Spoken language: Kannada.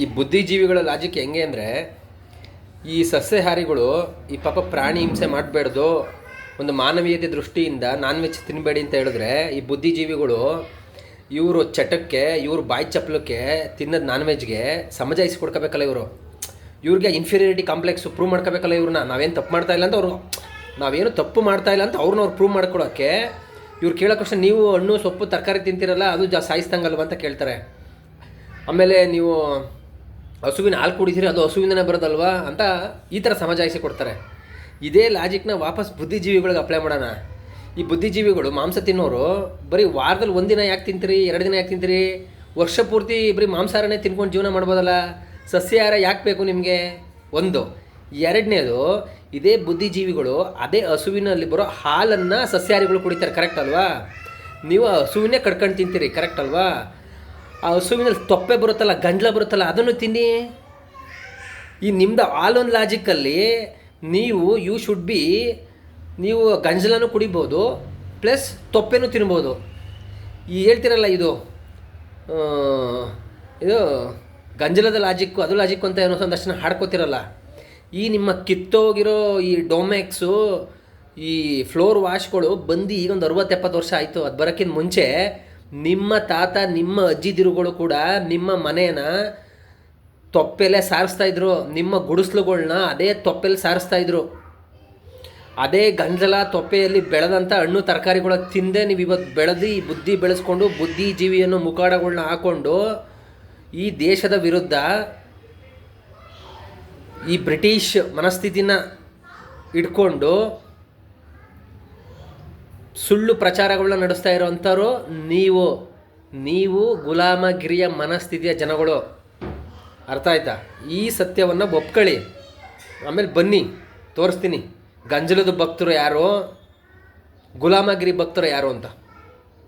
ಈ ಬುದ್ಧಿಜೀವಿಗಳ ಲಾಜಿಕ್ ಹೆಂಗೆ ಅಂದರೆ, ಈ ಸಸ್ಯಾಹಾರಿಗಳು, ಈ ಪಾಪ ಪ್ರಾಣಿ ಹಿಂಸೆ ಮಾಡಬೇಡ್ದು ಒಂದು ಮಾನವೀಯತೆ ದೃಷ್ಟಿಯಿಂದ ನಾನ್ ವೆಜ್ ತಿನ್ನಬೇಡಿ ಅಂತ ಹೇಳಿದ್ರೆ, ಈ ಬುದ್ಧಿಜೀವಿಗಳು ಇವರು ಚಟಕ್ಕೆ, ಇವ್ರು ಬಾಯಿ ಚಪ್ಪಲಕ್ಕೆ ತಿನ್ನೋದು ನಾನ್ ವೆಜ್ಗೆ ಸಮಜಾಯಿಸಿ ಕೊಡ್ಕೋಬೇಕಲ್ಲ ಇವರು. ಇವ್ರಿಗೆ ಇನ್ಫೀರಿಯರಿಟಿ ಕಾಂಪ್ಲೆಕ್ಸ್ ಪ್ರೂವ್ ಮಾಡ್ಕೋಬೇಕಲ್ಲ ಇವ್ರನ್ನ. ನಾವೇನು ತಪ್ಪು ಮಾಡ್ತಾ ಇಲ್ಲ ಅಂತ ಅವರು, ನಾವೇನು ತಪ್ಪು ಮಾಡ್ತಾ ಇಲ್ಲ ಅಂತ ಅವ್ರನ್ನ ಅವ್ರು ಪ್ರೂವ್ ಮಾಡ್ಕೊಳೋಕ್ಕೆ ಇವ್ರು ಕೇಳೋ ನೀವು ಹಣ್ಣು ಸೊಪ್ಪು ತರಕಾರಿ ತಿಂತೀರಲ್ಲ, ಅದು ಜಾ ಸಾಯಿಸ್ದಂಗಲ್ವ ಅಂತ ಕೇಳ್ತಾರೆ. ಆಮೇಲೆ ನೀವು ಹಸುವಿನ ಹಾಲು ಕುಡಿದ್ರೆ ಅದು ಹಸುವಿಂದನೇ ಬರೋದಲ್ವಾ ಅಂತ ಈ ಥರ ಸಮಜಾಯಿಸಿ ಕೊಡ್ತಾರೆ. ಇದೇ ಲಾಜಿಕ್ನ ವಾಪಸ್ ಬುದ್ಧಿಜೀವಿಗಳಿಗೆ ಅಪ್ಲೈ ಮಾಡೋಣ. ಈ ಬುದ್ಧಿಜೀವಿಗಳು ಮಾಂಸ ತಿನ್ನೋರು ಬರೀ ವಾರದಲ್ಲಿ ಒಂದಿನ ಯಾಕೆ ತಿಂತೀರಿ, ಎರಡು ದಿನ ಯಾಕೆ ತಿಂತೀರಿ? ವರ್ಷ ಪೂರ್ತಿ ಬರೀ ಮಾಂಸಾಹಾರನೇ ತಿನ್ಕೊಂಡು ಜೀವನ ಮಾಡ್ಬೋದಲ್ಲ? ಸಸ್ಯಾಹಾರ ಯಾಕೆ ಬೇಕು ನಿಮಗೆ? ಒಂದು. ಎರಡನೇದು, ಇದೇ ಬುದ್ಧಿಜೀವಿಗಳು ಅದೇ ಹಸುವಿನಲ್ಲಿ ಬರೋ ಹಾಲನ್ನು ಸಸ್ಯಾಹಾರಿಗಳು ಕುಡಿತಾರೆ ಕರೆಕ್ಟ್ ಅಲ್ವಾ? ನೀವು ಹಸುವಿನೇ ಕಡ್ಕೊಂಡು ತಿಂತೀರಿ ಕರೆಕ್ಟ್ ಅಲ್ವಾ? ಆ ಹಸುವಿನಲ್ಲಿ ತೊಪ್ಪೆ ಬರುತ್ತಲ್ಲ, ಗಂಜಲ ಬರುತ್ತಲ್ಲ, ಅದನ್ನು ತಿನ್ನಿ. ಈ ನಿಮ್ದು ಆಲ್ ಒನ್ ಲಾಜಿಕ್ಕಲ್ಲಿ ನೀವು ಯು ಶುಡ್ ಬಿ ನೀವು ಗಂಜಲನೂ ಕುಡಿಬೋದು ಪ್ಲಸ್ ತೊಪ್ಪೆನೂ ತಿನ್ಬೋದು. ಈ ಹೇಳ್ತಿರಲ್ಲ ಇದು ಇದು ಗಂಜಲದ ಲಾಜಿಕ್ಕು ಅದು ಲಾಜಿಕ್ಕು ಅಂತ ಏನೋ ಸಂದರ್ಶನ ಹಾಡ್ಕೋತಿರಲ್ಲ. ಈ ನಿಮ್ಮ ಕಿತ್ತೋಗಿರೋ ಈ ಡೊಮ್ಯಾಕ್ಸು ಈ ಫ್ಲೋರ್ ವಾಶ್ಗಳು ಬಂದು ಈಗ ಒಂದು ಅರವತ್ತು ಎಪ್ಪತ್ತು ವರ್ಷ ಆಯಿತು, ಅದು ಬರೋಕ್ಕಿಂತ ಮುಂಚೆ ನಿಮ್ಮ ತಾತ, ನಿಮ್ಮ ಅಜ್ಜಿದಿರುಗಳು ಕೂಡ ನಿಮ್ಮ ಮನೇನ ತೊಪ್ಪೆಲೆ ಸಾರಿಸ್ತಾ ಇದ್ರು. ನಿಮ್ಮ ಗುಡಿಸ್ಲುಗಳ್ನ ಅದೇ ತೊಪ್ಪೆಲಿ ಸಾರಿಸ್ತಾ ಇದ್ರು. ಅದೇ ಗಂಜಲ ತೊಪ್ಪೆಯಲ್ಲಿ ಬೆಳೆದಂಥ ಹಣ್ಣು ತರಕಾರಿಗಳ ತಿಂದೆ ನೀವು ಇವತ್ತು ಬೆಳೆದು, ಬುದ್ಧಿ ಬೆಳೆಸ್ಕೊಂಡು, ಬುದ್ಧಿಜೀವಿಯನ್ನು ಮುಖಾಡಗಳನ್ನ ಹಾಕೊಂಡು ಈ ದೇಶದ ವಿರುದ್ಧ ಈ ಬ್ರಿಟಿಷ್ ಮನಸ್ಥಿತಿನ ಇಟ್ಕೊಂಡು ಸುಳ್ಳು ಪ್ರಚಾರಗಳನ್ನ ನಡೆಸ್ತಾ ಇರೋವಂಥವ್ರು ನೀವು. ನೀವು ಗುಲಾಮಗಿರಿಯ ಮನಸ್ಥಿತಿಯ ಜನಗಳು. ಅರ್ಥ ಆಯ್ತಾ? ಈ ಸತ್ಯವನ್ನು ಒಪ್ಕೊಳ್ಳಿ. ಆಮೇಲೆ ಬನ್ನಿ, ತೋರಿಸ್ತೀನಿ. ಗಂಜಲದ ಭಕ್ತರು ಯಾರು? ಗುಲಾಮಗಿರಿ ಭಕ್ತರು ಯಾರು ಅಂತ.